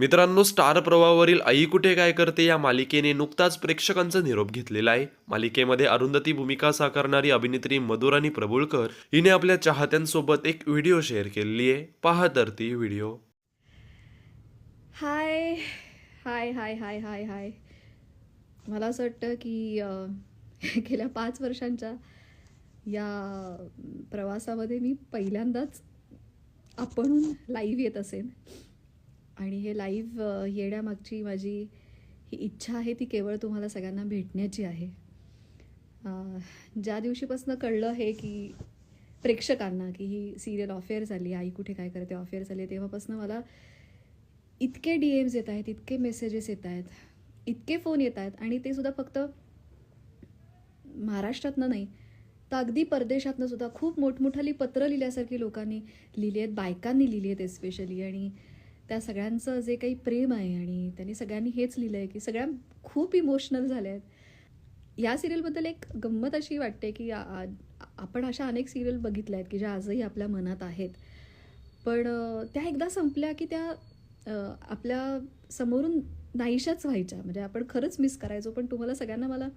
मित्रांनो स्टार प्रवाहावरील आई कुठे काय करते या मालिकेने नुकताच प्रेक्षकांचा निरोप घेतलेला आहे. मालिकेमध्ये अरुंधती भूमिका साकारणारी अभिनेत्री मधुराणी प्रभुळकर हिने आपल्या चाहत्यांसोबत एक व्हिडिओ शेअर केलेली आहे. पहा तर ती व्हिडिओ. हाय हाय हाय हाय हाय हाय. मला असं वाटतं की गेल्या पाच वर्षांच्या या प्रवासामध्ये मी पहिल्यांदाच आपण लाईव्ह येत असेन. आणि हे लाईव्ह येण्यामागची माझी ही इच्छा आहे ती केवळ तुम्हाला सगळ्यांना भेटण्याची आहे. ज्या दिवशीपासून कळलं हे की प्रेक्षकांना की ही सिरियल ऑफेअर झाली आई कुठे काय करते ऑफेअर झाली तेव्हापासून मला इतके डी एम्स येत आहेत इतके मेसेजेस येत आहेत इतके फोन येत आहेत आणि ते सुद्धा फक्त महाराष्ट्रातनं नाही तर अगदी परदेशातनं सुद्धा खूप मोठमोठाली पत्रं लिहिल्यासारखी लोकांनी लिहिली आहेत बायकांनी लिहिली आहेत एस्पेशली आणि त्या सगळ्यांचं जे काही प्रेम आहे आणि त्यांनी सगळ्यांनी हेच लिहिलं आहे की सगळ्या खूप इमोशनल झाल्या आहेत. या सिरियलबद्दल एक गंमत अशी वाटते की आपण अशा अनेक सिरियल बघितल्या आहेत की ज्या आजही आपल्या मनात आहेत. पण त्या एकदा संपल्या की त्या आपल्या समोरून नाहीशाच व्हायच्या. म्हणजे आपण खरंच मिस करायचो पण तुम्हाला सगळ्यांना मला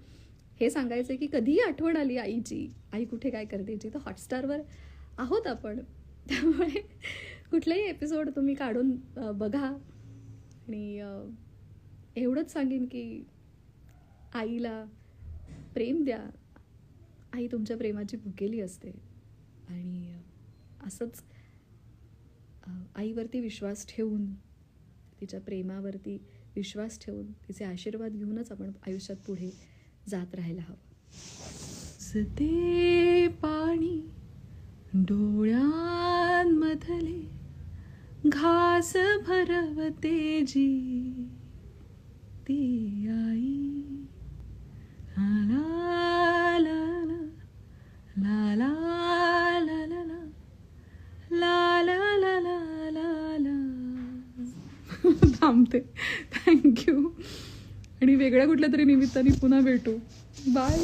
हे सांगायचं आहे की कधीही आठवण आली आईची आई कुठे काय करतेची तर हॉटस्टारवर आहोत आपण. त्यामुळे कुठलेही एपिसोड तुम्ही काढून बघा. आणि एवढंच सांगेन की आईला प्रेम द्या. आई तुमच्या प्रेमाची भुकेली असते. आणि असंच आईवरती विश्वास ठेवून तिच्या प्रेमावरती विश्वास ठेवून तिचे आशीर्वाद घेऊनच आपण आयुष्यात पुढे जात राहायला हवं. ते पाणी डोळ्या रस भरवते जी. ती आई. थांबते. थँक्यू आणि वेगळ्या कुठल्या तरी निमित्ताने पुन्हा भेटू. बाय